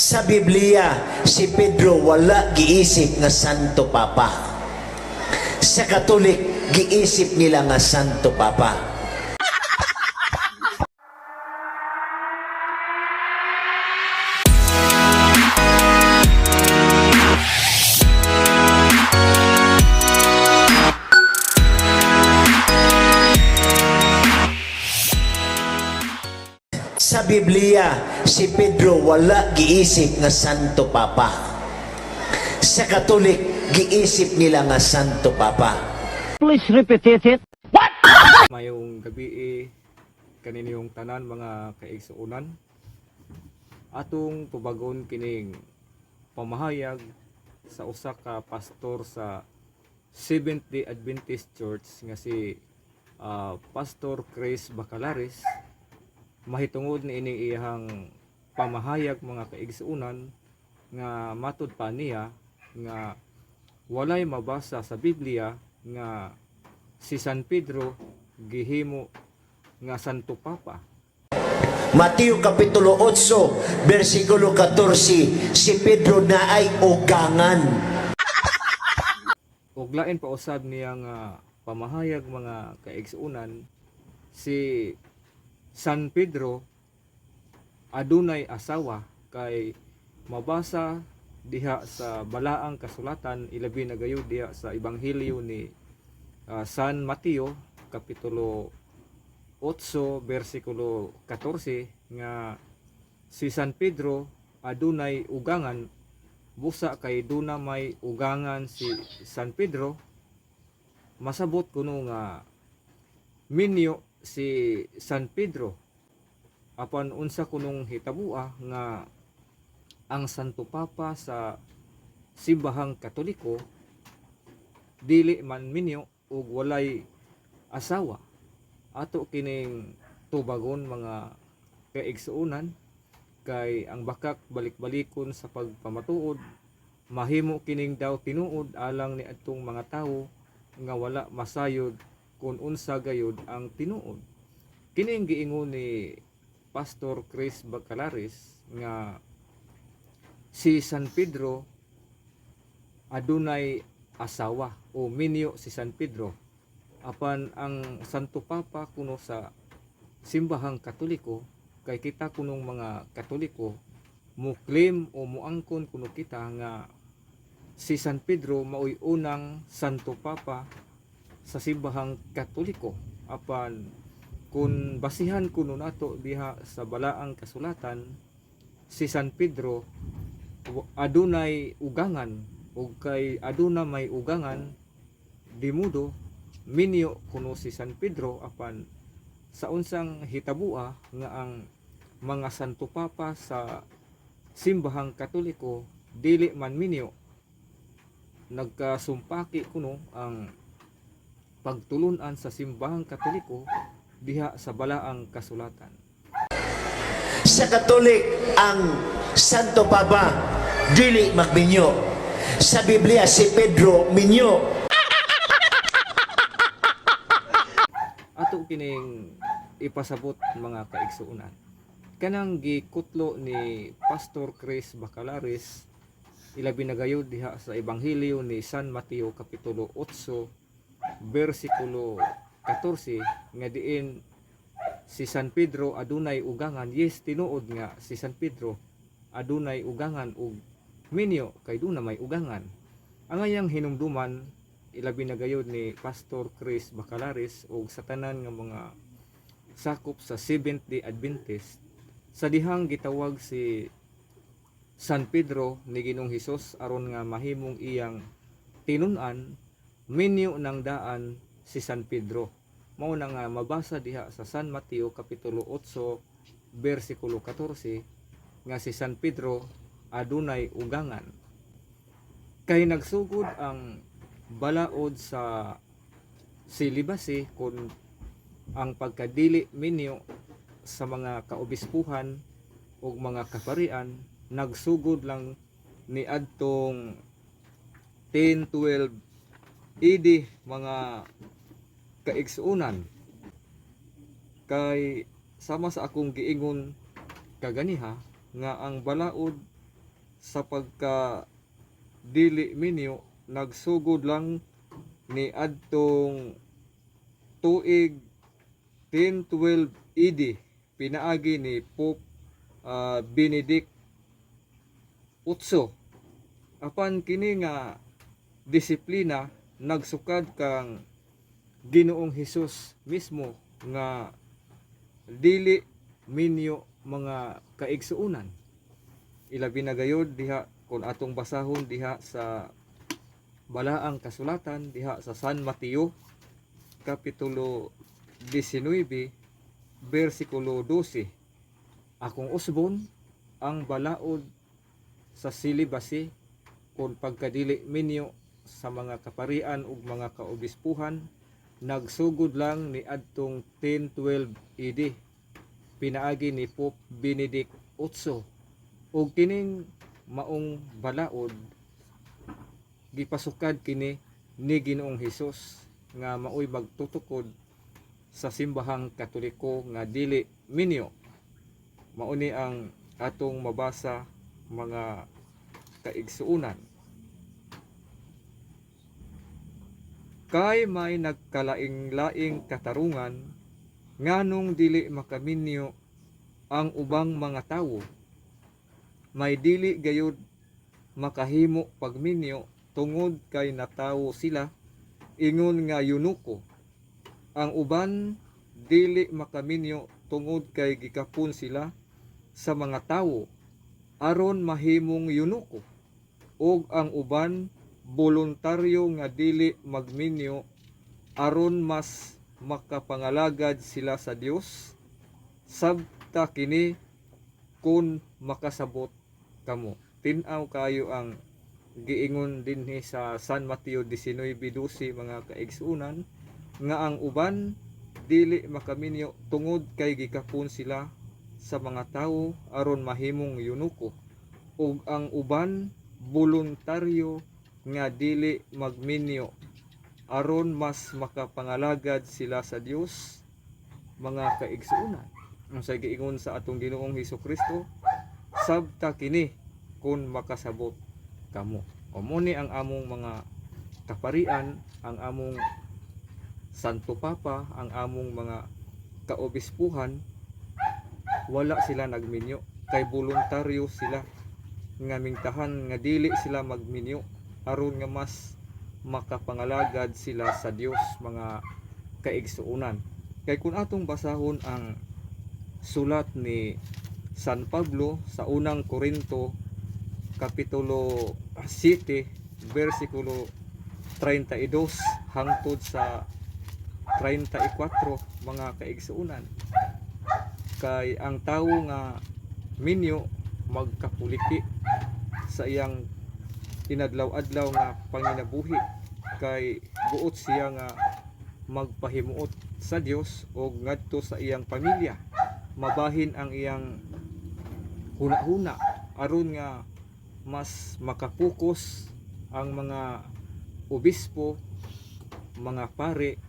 Sa Biblia, si Pedro wala giisip nga Santo Papa. Sa Katolik, giisip nila nga Santo Papa. Biblia, si Pedro wala giisip nga Santo Papa. Sa Katolik, giisip nila nga Santo Papa. Please repeat it. mayong gabi eh, kaniniyong tanan mga kaigsuunan atong tubagon kining pamahayag sa usa ka pastor sa Seventh Day Adventist Church nga si ah, Pastor Chris Bacalaris mahitungod ni ining iyang pamahayag mga kaigsuunan nga matud pa niya nga walay mabasa sa Biblia nga si San Pedro gihimo nga Santo Papa. Mateo Kapitulo 8, versikulo 14, si Pedro na ay ugangan. Ug lain pa usab niya nga pamahayag mga kaigsuunan si San Pedro adunay asawa kay mabasa diha sa balaang kasulatan ilabi na gayud diha sa ebanghelyo ni ah, San Mateo kapitulo 8 bersikulo 14 nga si San Pedro adunay ugangan. Busa kay duna may ugangan si San Pedro masabot kuno nga minyo si San Pedro apan unsa kunong hitabua nga ang Santo Papa sa simbahang Katoliko dili man minyo ug walay asawa. Ato kining tubagon mga kaigsuunan kay ang bakak balik-balikon sa pagpamatuod mahimo kining daw tinuod alang ni atong mga tawo nga wala masayod kung unsa gayud ang tinuod. Kining giingon ni Pastor Chris Bacalaris nga si San Pedro adunay asawa o minyo si San Pedro apan ang Santo Papa kuno sa simbahang Katoliko kay kita kunong mga Katoliko mo claim o muangkon kuno kita nga si San Pedro maoy unang Santo Papa sa simbahang Katoliko. Apan kung basihan kuno nato diha sa balaang kasulatan si San Pedro adunay ugangan ug kay aduna may ugangan dimudo minyo kuno si San Pedro apan sa unsang hitabua nga ang mga santo papa sa simbahang katoliko dili man minyo nagkasumpaki kuno ang pagtulunan sa simbahang katoliko diha sa balaang kasulatan Sa Katolik, ang Santo Papa, dili magminyo. Sa Biblia, si Pedro minyo. ato kining ipasabot mga kaigsuunan kanang gikutlo ni Pastor Chris Bacalaris ilabi na gayud diha sa ebanghelyo ni San Mateo kapitulo 8 bersikulo 14 nga diin si San Pedro adunay ugangan. Yes tinuod nga si San Pedro adunay ugangan ug minyo kay duna may ugangan. Ang ayang hinumduman ilabi na gayud ni Pastor Chris Bacalaris ug sa tanan nga mga sakop sa Seventh Day Adventist sa dihang gitawag si San Pedro ni Ginong Hesus aron nga mahimong iyang tinun-an minyo ng daan si San Pedro. Mao na nga mabasa diha sa San Mateo kapitulo 8 bersikulo 14 nga si San Pedro adunay ugangan. Kay nagsugod ang balaod sa silibasi kung ang pagkadili minyo sa mga kaobispuhan o mga kaparian nagsugod lang ni adtong 10-12 AD mga kaigsuunan kay sama sa akong giingon kaganiha nga ang balaod sa pagka dili minyo nagsugod lang ni adtong tuig 1012 AD pinaagi ni Pope ah, Benedict Utso apan kini nga disiplina nagsukad kang Ginoong Hesus mismo nga dili minyo mga kaigsuunan. Ilabi na gayod diha kung atong basahon diha sa balaang kasulatan diha sa San Mateo kapitulo 19 bersikulo 12 akong usbon ang balaod sa silibasi kung pagkadili minyo sa mga kaparian ug mga kaobispuhan nagsugod lang ni adtong 1012 AD pinaagi ni Pope Benedict Utso ug kining maong balaod gipasukad kini ni Ginoong Hesus nga maoy magtutukod sa simbahang katoliko nga dili minyo. Mauni ang atong mabasa mga kaigsuunan kay may nagkalaing-laing katarungan nganong dili makaminyo ang ubang mga tawo may dili gayud makahimo pagminyo tungod kay natawo sila ingon nga yunuko. Ang uban dili makaminyo tungod kay gikapon sila sa mga tawo aron mahimong yunuko. Ug ang uban voluntaryo nga dili magminyo aron mas makapangalagad sila sa Dios sabta kini kun makasabot kamo. Tin-aw kayo ang giingon dinhi sa San Mateo 19:12 mga kaigsuunan nga ang uban dili makaminyo tungod kay gikapon sila sa mga tawo aron mahimong yunuko. Ug ang uban voluntaryo nga dili magminyo. Aron mas makapangalagad sila sa Dios mga kaigsuunan. Ang sa giingon sa atong Ginoong Hesus Kristo sabta kini kun makasabot kamo. O muni ang among mga kaparian ang among Santo Papa ang among mga kaobispuhan wala sila nagminyo. Kay voluntaryo sila. Nga mingtahan nga dili sila magminyo aron nga mas makapangalagad sila sa Dios mga kaigsuunan. Kay kung atong basahon ang sulat ni San Pablo sa unang Korinto kapitulo 7 versikulo 32 hangtod sa 34 mga kaigsuunan. Kay ang tawo nga minyo magkapuliki sa iyang tinadlaw-adlaw nga panginabuhi kay buot siya nga magpahimuot sa Dios o ngadto sa iyang pamilya. Mabahin ang iyang huna-huna aron nga mas makapokus ang mga obispo mga pare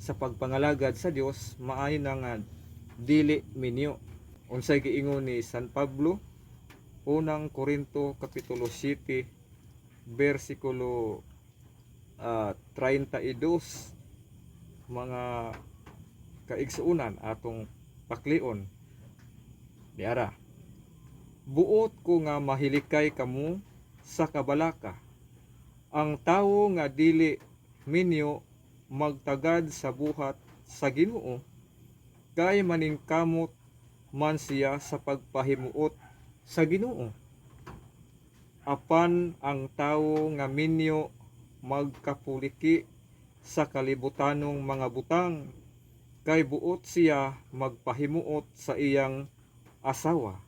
sa pagpangalagad sa Dios maayo na nga dili minyo. Unsay giingon ni San Pablo unang Korinto kapitulo 7 versikulo ah, 32 mga kaigsuunan atong paklion. Diara buot ko nga mahilikay kamo sa kabalaka. Ang tawo nga dili minyo magtagad sa buhat sa Ginoo kay maningkamot man siya sa pagpahimuot sa Ginoo. Apan ang tawo nga minyo magkapuliki sa kalibutanong mga butang kay buot siya magpahimuot sa iyang asawa.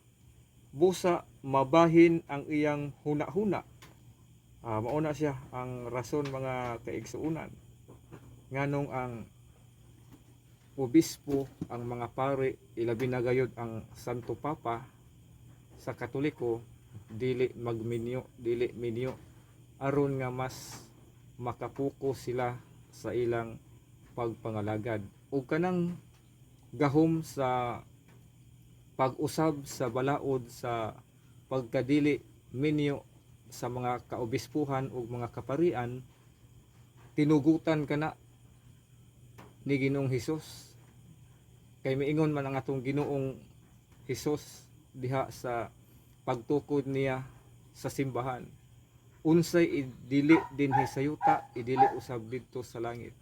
Busa mabahin ang iyang huna-huna. Ah, mauna siya ang rason mga kaigsuunan. Nganong ang obispo ang mga pare ilabi na gayud ang Santo Papa sa Katoliko dili magminyo dili minyo. Aron nga mas makapuko sila sa ilang pagpangalagad. Ug kanang gahom sa pag-usab sa balaod sa pagkadili minyo sa mga kaobispuhan o mga kaparian tinugutan ka na ni Ginoong Hesus. Kay miingon man ang atong Ginoong Hesus diha sa pagtukod niya sa simbahan. Unsay idili din sa yuta idili usab didto sa langit.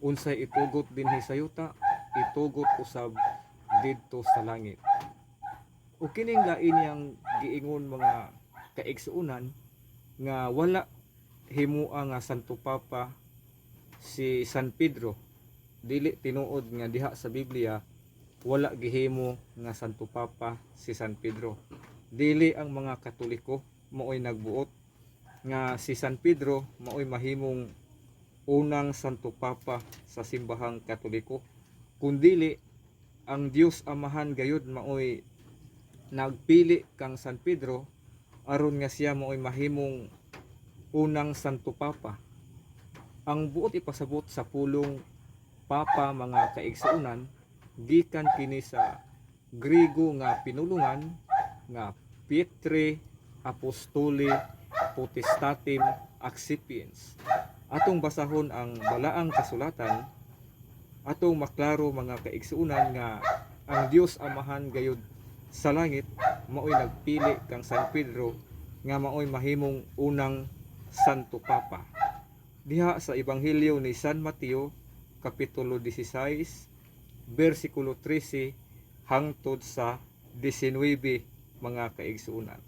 Unsay itugot din sa yuta itugot usab didto sa langit. O kining lain yang giingon mga kaigsuunan nga wala himua nga Santo Papa si San Pedro. Dili tinuod nga diha sa Biblia wala gihimo nga Santo Papa si San Pedro. Dili ang mga Katoliko maoy nagbuot nga si San Pedro maoy mahimong unang Santo Papa sa simbahang Katoliko. Kundili ang Dios Amahan gayud maoy nagpili kang San Pedro aron nga siya maoy mahimong unang Santo Papa. Ang buot ipasabot sa pulong Papa mga kaigsuunan gikan kini sa Grigo nga pinulungan nga Pietre Apostoli Potestatim Accipiens atong basahon ang balaang kasulatan atong maklaro mga kaigsuunan nga ang Dios Amahan gayud sa langit maoy nagpili kang San Pedro nga maoy mahimong unang Santo Papa. Diha sa Ebanghelyo ni San Mateo kapitulo 16 bersikulo 13 hangtod sa 19 mga kaigsuunan.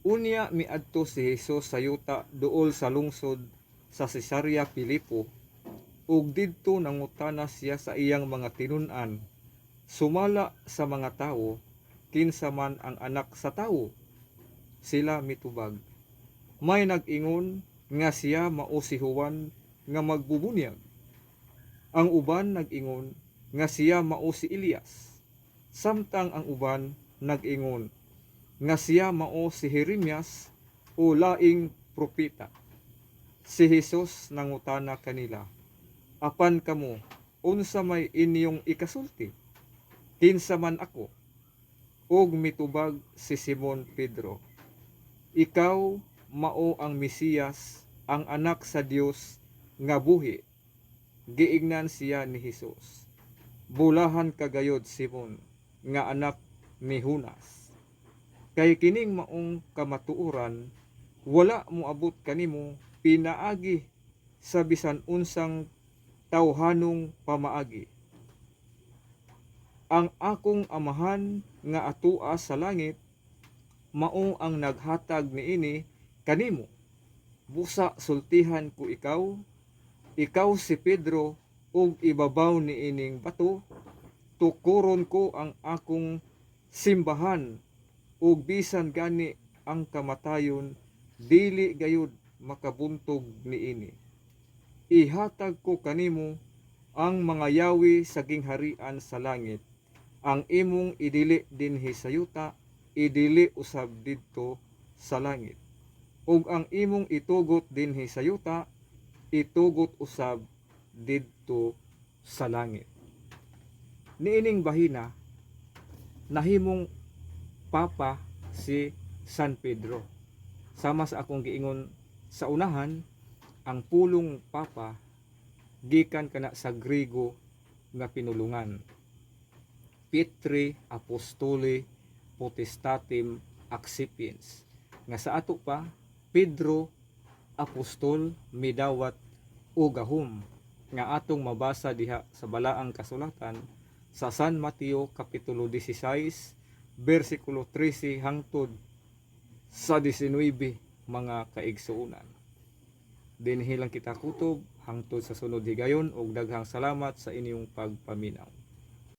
Unya miadto si Hesus sa yuta duol sa lungsod sa Cesarea Pilipo ug didto nangutana siya sa iyang mga tinun-an. Sumala sa mga tao kinsa man ang anak sa tao sila mitubag. May nag-ingon nga siya mao si Juan nga magbubunyag ang uban nag-ingon nga siya mao si Elias. Samtang ang uban nag-ingon nga siya mao si Jeremias o laing propeta. Si Hesus nangutana kanila apan kamo unsa may inyong ikasulti? Kinsa man ako? Ug mitubag si Simon Pedro ikaw mao ang Mesiyas ang anak sa Dios nga buhi giingnan siya ni Hesus bulahan kagayod Simon nga anak ni Hunas. Kay kining maong kamatuoran wala mo abot kanimo pinaagi sa bisan unsang tawhanong pamaagi. Ang akong amahan nga atua sa langit mao ang naghatag niini kanimo. Busa sultihan ko ikaw ikaw si Pedro ug ibabaw niining bato. Tukuron ko ang akong simbahan ug bisan gani ang kamatayon dili gayud makabuntog niini ihatag ko kanimo ang mga yawi sa gingharian sa langit. Ang imong idili dinhi sa yuta idili usab didto sa langit. Ug ang imong itugot dinhi sa yuta itugot usab didto sa langit. Niining bahina nahimong papa si San Pedro. Sama sa akong giingon sa unahan ang pulong papa gikan kana sa Grigo nga pinulungan. Petri Apostoli Potestatim Accipiens. Nga sa ato pa Pedro Apostol midawat o gahom nga atong mabasa diha sa balaang kasulatan sa San Mateo kapitulo 16 bersikulo 13 hangtod sa 19 mga kaigsuunan dinhi lang kita kutob hangtod sa sunod higayon ug daghang salamat sa inyong pagpaminaw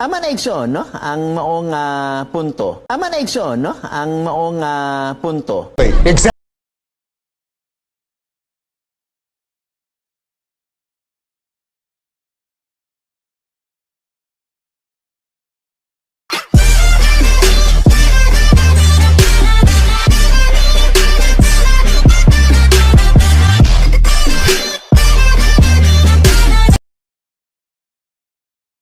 Ama na igsoon, no? Ang maong ah, punto. Ama na igsoon, no? Ang maong ah, punto. Exactly.